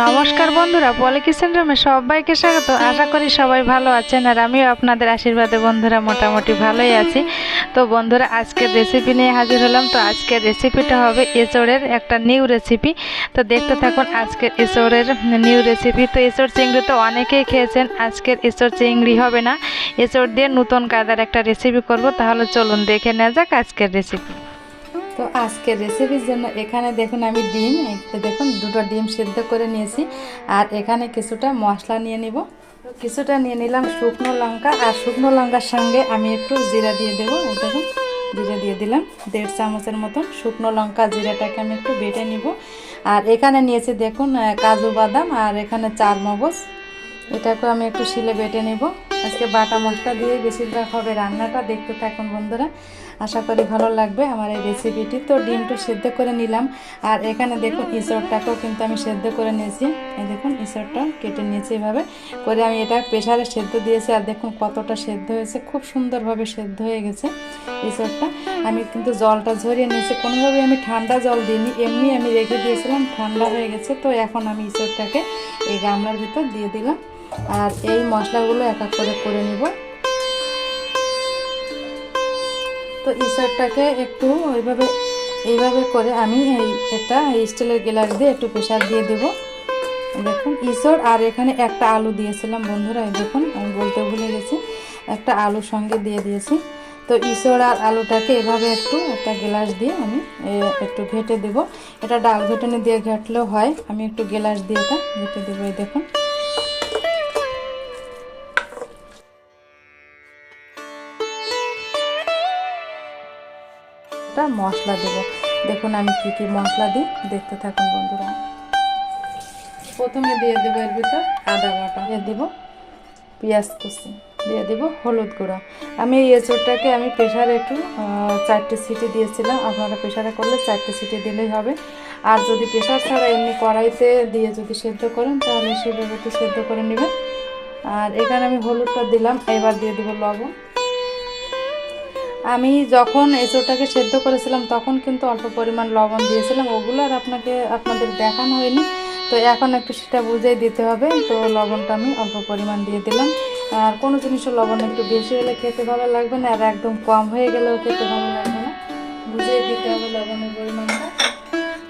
নমস্কার বন্ধুরা পলি কিচেন রুমে সবাইকে স্বাগত। আশা করি সবাই ভালো আছেন আর আমিও আপনাদের আশীর্বাদে বন্ধুরা মোটামুটি ভালোই আছি। তো বন্ধুরা, আজকের রেসিপি নিয়ে হাজির হলাম। তো আজকের রেসিপিটা হবে এঁচড়ের একটা নিউ রেসিপি তো দেখতে থাকুন, আজকের এঁচড়ের নিউ রেসিপি তো এঁচড় চিংড়ি তো অনেকেই খেয়েছেন, আজকের এঁচড় চিংড়ি হবে না। এঁচড় দিয়ে নতুন কাদার একটা রেসিপি করব। তাহলে চলুন দেখে নেওয়া যাক আজকের রেসিপি তো আজকের রেসিপির জন্য এখানে দেখুন আমি ডিম দেখুন দুটো ডিম সিদ্ধ করে নিয়েছি। আর এখানে কিছুটা মশলা নিয়ে নিব। কিছুটা নিয়ে নিলাম শুকনো লঙ্কা, আর শুকনো লঙ্কার সঙ্গে আমি একটু জিরা দিয়ে দেবো। দেখুন, জিরা দিয়ে দিলাম দেড় চামচের মতন শুকনো লঙ্কা জিরাটাকে আমি একটু বেটে নিব। আর এখানে নিয়েছি দেখুন কাজু বাদাম আর এখানে চার মগজ এটাকে আমি একটু শিলে বেটে নেব। আজকে বাটা মশলা দিয়ে বেশিরভাগ হবে রান্নাটা, দেখতে থাকুন বন্ধুরা। আশা করি ভালো লাগবে আমার এই রেসিপিটি তো ডিমটা সেদ্ধ করে নিলাম। আর এখানে দেখুন ইঁচড়টাকেও কিন্তু আমি সেদ্ধ করে নিয়েছি। এই দেখুন ইঁচড়টা কেটে নিয়েছি এভাবে। করে আমি এটা প্রেশারে সেদ্ধ দিয়েছি। আর দেখুন কতটা সেদ্ধ হয়েছে। খুব সুন্দরভাবে সেদ্ধ হয়ে গেছে ইঁচড়টা আমি কিন্তু জলটা ঝরিয়ে নিয়েছি। কোনোভাবে আমি ঠান্ডা জল দিইনি। এমনি আমি রেখে দিয়েছিলাম, ঠান্ডা হয়ে গেছে। তো এখন আমি ইঁচড়টাকে এই গামলার ভিতর দিয়ে দিলাম। আর এই মশলাগুলো এক এক করে করে নিব। তো ইঁচড়টাকে একটু ওইভাবে, এইভাবে করে আমি এই এটা এই স্টিলের গ্লাস দিয়ে একটু প্রেশার দিয়ে দেবো। দেখুন ইঁচড় আর এখানে একটা আলু দিয়েছিলাম বন্ধুরা দেখুন, আমি বলতে ভুলে গেছি। একটা আলু সঙ্গে দিয়ে দিয়েছি। তো ইঁচড় আর আলুটাকে এভাবে একটু একটা গ্লাস দিয়ে আমি একটু ঘেটে দেব। এটা ডাল ঘেটনি দিয়ে ঘেটলেও হয়। আমি একটু গ্লাস দিয়ে এটা ঘেটে দেবো, এই দেখুন। একটা মশলা দেব। দেখুন আমি কি কি মশলা দিই। দেখতে থাকুন বন্ধুরা। প্রথমে দিয়ে দেবো এর ভিতর আদা বাটা। দিয়ে দেবো পেঁয়াজ কুচি। দিয়ে দেবো হলুদ গুঁড়া। আমি এই এঁচড়টাকে আমি প্রেশারে একটু চারটে সিটি দিয়েছিলাম। আপনারা প্রেশারে করলে চারটে সিটি দিলেই হবে। আর যদি প্রেশার ছাড়া এমনি কড়াইতে দিয়ে যদি সেদ্ধ করেন তাহলে সেভাবে একটু সেদ্ধ করে নেবেন। আর এখানে আমি হলুদটা দিলাম। এবার দিয়ে দেবো লবণ। আমি যখন এঁচোড়টাকে সেদ্ধ করেছিলাম, তখন কিন্তু অল্প পরিমাণ লবণ দিয়েছিলাম। ওগুলো আর আপনাকে, আপনাদের দেখানো হয়নি। তো এখন একটু সেটা বুঝেই দিতে হবে। তো লবণটা আমি অল্প পরিমাণ দিয়ে দিলাম। আর কোনো জিনিসের লবণ একটু বেশি হলে খেতে ভালো লাগবে না, আর একদম কম হয়ে গেলেও খেতে ভালো লাগবে না। বুঝেই দিতে হবে লবণের পরিমাণটা।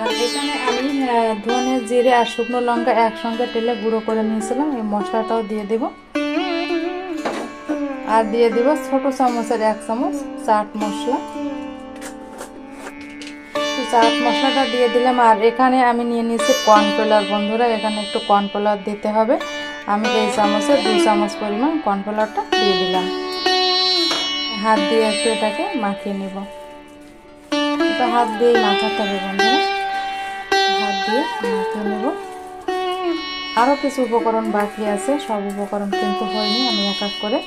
আর এখানে আমি ধনে, জিরে আর শুকনো লঙ্কা একসঙ্গে তেলে গুঁড়ো করে নিয়েছিলাম। এই মশলাটাও দিয়ে দেবো। আর দিয়ে দিব ছোট চামচের এক চামচ চাট মশলা। চাট মশলাটা দিয়ে দিলাম। আর এখানে আমি নিয়ে নিয়েছি কর্নফ্লাওয়ার। বন্ধুরা, এখানে একটু কর্নফ্লাওয়ার দিতে হবে। আমি এই চামচে দুই চামচ পরিমাণ কর্নফ্লাওয়ারটা দিয়ে দিলাম। হাত দিয়ে একটু এটাকে মাখিয়ে নিব। এটা হাত দিয়েই মাখাতে হবে বন্ধুরা। হাত দিয়ে মাখিয়ে নেব। আরও কিছু উপকরণ বাকি আছে। সব উপকরণ কিন্তু হয়নি। আমি এক এক করে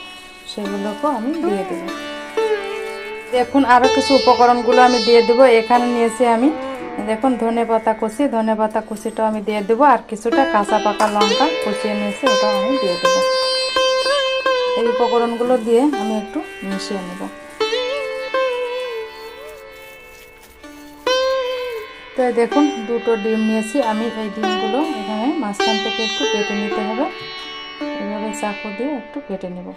সেগুলোকেও আমি দিয়ে দেব। দেখুন আরও কিছু উপকরণগুলো আমি দিয়ে দেবো। এখানে নিয়েছি আমি, দেখুন, ধনে পাতা কুচি। ধনে পাতা কুচিটাও আমি দিয়ে দেবো আর কিছুটা কাঁচা পাকা লঙ্কা কুচিয়ে নিয়েছি, ওটাও আমি দিয়ে দেবো। এই উপকরণগুলো দিয়ে আমি একটু মিশিয়ে নেব। তো দেখুন, দুটো ডিম নিয়েছি। আমি এই ডিমগুলো এখানে মাঝখান থেকে একটু কেটে নিতে হবে। এভাবে চাকু দিয়ে একটু কেটে নেব।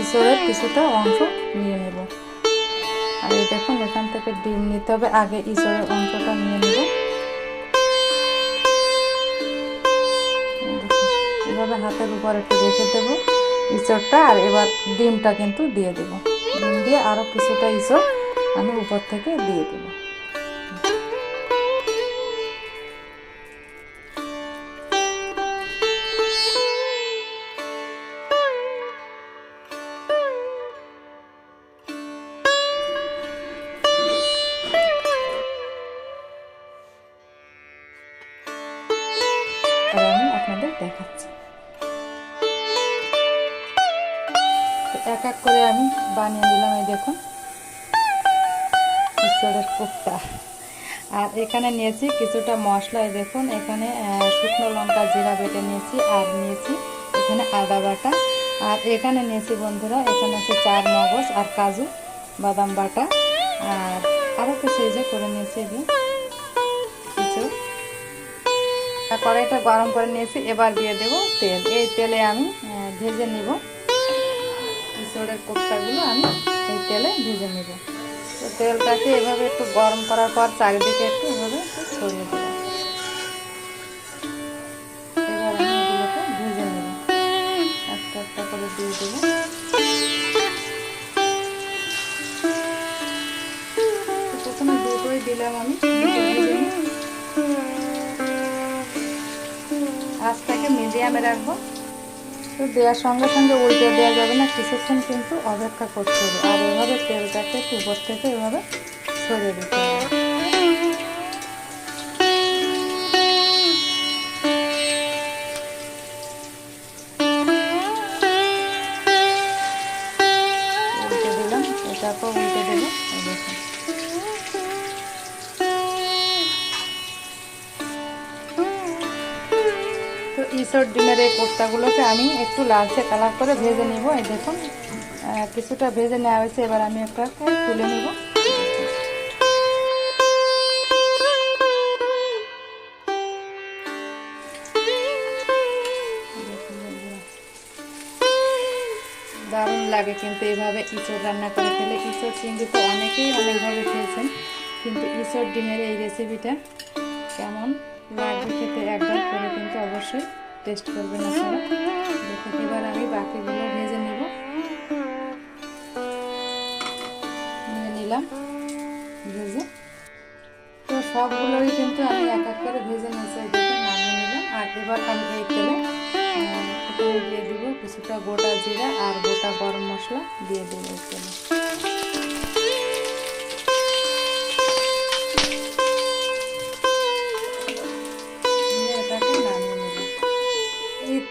ইঁচড়ের কিছুটা অংশ নিয়ে নেব। আর এই দেখুন, এখান থেকে ডিম নিতে হবে। আগে ইঁচড়ের অংশটা নিয়ে নেব। এভাবে হাতের উপর একটু রেখে দেবো ইঁচড়টা আর এবার ডিমটা কিন্তু দিয়ে দেবো। ডিম দিয়ে আরও কিছুটা ইঁচড় আমি উপর থেকে দিয়ে দেবো। এক এক করে আমি বানিয়ে নিলাম এই দেখুন। ঈশ্বরের কোপ্তা। আর এখানে নিয়েছি কিছুটা মশলা, এই দেখুন। এখানে শুকনো লঙ্কা জিরা বেটে নিয়েছি আর নিয়েছি এখানে আদা বাটা। আর এখানে নিয়েছি বন্ধুরা, এখানে আছে চার মগজ আর কাজু বাদাম বাটা। আর আরও কিছু এই যে করে নিয়েছি এই কিছু। কড়াইটা গরম করে নিয়েছি, এবার দিয়ে দেব তেল। এই তেলে আমি ভেজে নিব। ইঁচড়ের কোপ্তাগুলো আমি এই তেলে ভেজে নেব। তো তেলটাকে এভাবে একটু গরম করার পর চারিদিকে একটু এভাবে ছড়িয়ে দেব। দেওয়ার সঙ্গে সঙ্গে উল্টে দেওয়া যাবে না, কিছুক্ষণ কিন্তু অপেক্ষা করতে হবে। আর এভাবে তেলটাকে উপর থেকে এভাবে সরে দিতে হবে। ইসর ডিমের এই আমি একটু লালচে কালার করে ভেজে নিব। এই দেখুন কিছুটা ভেজে নেওয়া হয়েছে, এবার আমি একটা তুলে নিব। দারুণ লাগে কিন্তু এইভাবে ইঁচড় রান্না করে খেলে। ইঁচড় চিংড়ি তো অনেকেই অনেকভাবে খেয়েছেন, কিন্তু ইঁচড় ডিমের এই রেসিপিটা কেমন? লাগবে খেতে একবার করে কিন্তু অবশ্যই। টেস্ট করবেন আপনারা দেখুন এবার আমি বাকিগুলো ভেজে নেব। নিয়ে নিলাম ভেজে। তো সবগুলোই কিন্তু আমি এক এক করে ভেজে নিয়েছি দেখুন নিলাম। আর এবার আমি এই তেলে এখানে দিয়ে দিব কিছুটা গোটা জিরা আর গোটা গরম মশলা দিয়ে দেবো তেলে।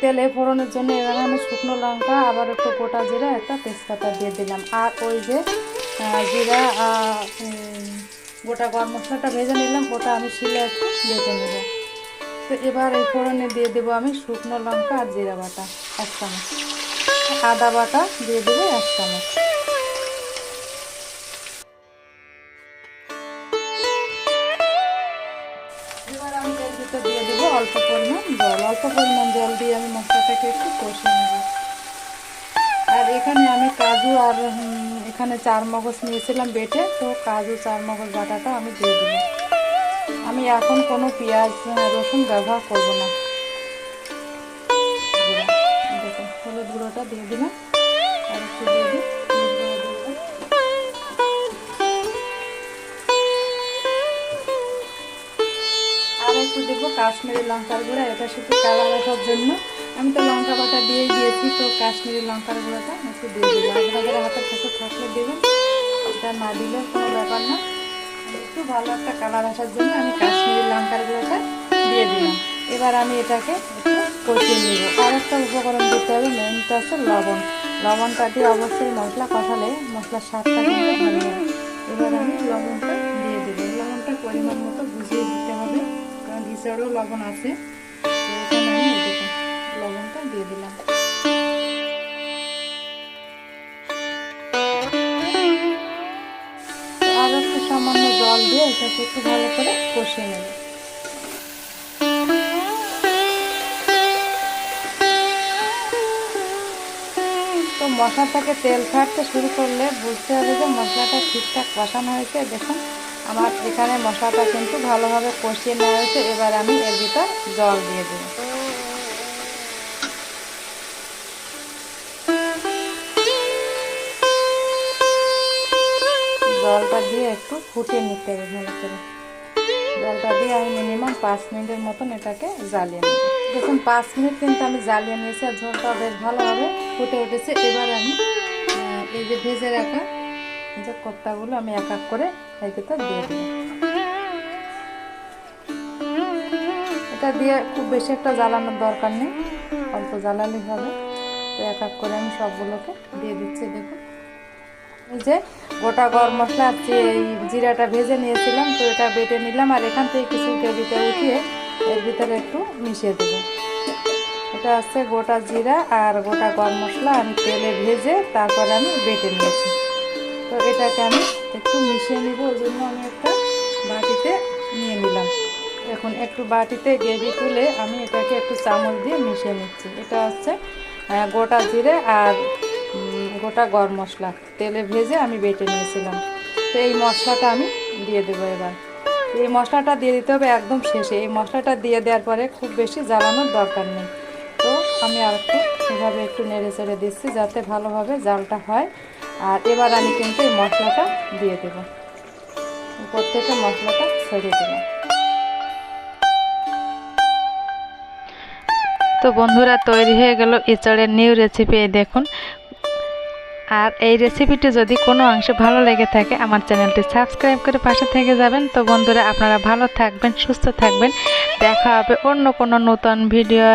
তেলে ফোড়নের জন্য এবার আমি শুকনো লঙ্কা, আবার একটু গোটা জিরা, একটা তেজপাতা দিয়ে দিলাম। আর ওই যে জিরা গোটা গরম মশলাটা ভেজে নিলাম ওটা আমি শিলে একটু বেটে নেব। তো এবার এই ফোড়নে দিয়ে দেবো আমি শুকনো লঙ্কা আর জিরা বাটা, এক চামচ। আদা বাটা দিয়ে দেবো এক চামচ। জল, অল্প পরিমাণ জল দিয়ে আমি মশলাটাকে একটু কষিয়ে নেব। আর এখানে আমি কাজু আর এখানে চার মগজ নিয়েছিলাম বেটে, তো কাজু, চার মগজ বাটাটা আমি দিয়ে দেবো। আমি এখন কোনো পেঁয়াজ রসুন ব্যবহার করব না। দেখুন, হলুদ গুঁড়োটা দিয়ে দিলাম। আর একটু দিয়ে দিই। কাশ্মীরি লঙ্কার গুঁড়া, এটা শুধু কালার আসার জন্য। আমি তো লঙ্কা বাটা দিয়েই দিয়েছি, তো কাশ্মীরি লঙ্কার গুঁড়োটা একটু দিয়ে দেবো আপনাদের হাতের কাছে থাকলে দেবেন, এটা না দিলেও কোনো ব্যাপার না। একটু ভালো একটা কালার আসার জন্য আমি কাশ্মীরি লঙ্কার গুঁড়োটা দিয়ে দিলাম। এবার আমি এটাকে একটু কষিয়ে নিব। আর একটা উপকরণ দিতে হবে মেনটা হচ্ছে লবণ। লবণটা দিয়ে অবশ্যই মশলা কষালে মশলার স্বাদটা কিন্তু ভালো হয়। এবার আমি লবণটা দিয়ে দেবো। লবণটা পরিমাণ মতো বুঝিয়ে দিতে হবে। ইসারও লবণ আছে। লবণটা দিয়ে দিলাম। তো তেল ছাড়তে শুরু করলে বুঝতে হবে যে মশলাটা ঠিকঠাক কষানো হয়েছে, দেখুন। আমার এখানে মশলাটা কিন্তু ভালোভাবে কষিয়ে নেওয়া হয়েছে। এবার আমি এর ভিতর জল দিয়ে দেব। জলটা দিয়ে একটু ফুটিয়ে নিতে হবে ভালো করে। জলটা দিয়ে আমি মিনিমাম পাঁচ মিনিটের মতন এটাকে জ্বালিয়ে নেব। দেখুন, পাঁচ মিনিট কিন্তু আমি জ্বালিয়ে নিয়েছি আর ঝোলটা বেশ ভালোভাবে ফুটে উঠেছে। এবার আমি এই যে ভেজে রাখা যে কোপ্তাগুলো আমি এক এক করে ভিতর দিয়ে দেবো এটা দিয়ে খুব বেশি একটা জ্বালানোর দরকার নেই। অল্প জ্বালালেই হবে। তো এক এক করে আমি সবগুলোকে দিয়ে দিচ্ছি, দেখুন। এই যে গোটা গরম মশলা যে এই জিরাটা ভেজে নিয়েছিলাম, তো এটা বেটে নিলাম আর এখান থেকে কিছু গ্রেভিতে উঠিয়ে এর ভিতরে একটু মিশিয়ে দেবো। এটা হচ্ছে গোটা জিরা আর গোটা গরম মশলা। আমি তেলে ভেজে তারপরে আমি বেটে নিয়েছি। তো এটাকে আমি একটু মিশিয়ে নিব, ওই জন্য আমি একটা বাটিতে নিয়ে নিলাম। এখন একটু বাটিতে গ্রেভি তুলে আমি এটাকে একটু চামচ দিয়ে মিশিয়ে নিচ্ছি। এটা হচ্ছে গোটা জিরে আর গোটা গরম মশলা। তেলে ভেজে আমি বেটে নিয়েছিলাম। তো এই মশলাটা আমি দিয়ে দেবো এবার। এই মশলাটা দিয়ে দিতে হবে একদম শেষে। এই মশলাটা দিয়ে দেওয়ার পরে খুব বেশি জ্বালানোর দরকার নেই। তো আমি আর একটু এভাবে একটু নেড়ে চেড়ে দিচ্ছি যাতে ভালোভাবে জালটা হয়। আর এবার আমি কিন্তু এই মশলাটা দিয়ে দেবো। উপর থেকে মশলাটা ছেড়ে দেবো। তো বন্ধুরা, তৈরি হয়ে গেল ইচড়ের নিউ রেসিপি দেখুন। আর এই রেসিপিটি যদি কোনো অংশে ভালো লেগে থাকে, আমার চ্যানেলটি সাবস্ক্রাইব করে পাশে থেকে যাবেন। তো বন্ধুরা, আপনারা ভালো থাকবেন, সুস্থ থাকবেন। দেখা হবে অন্য কোনো নতুন ভিডিও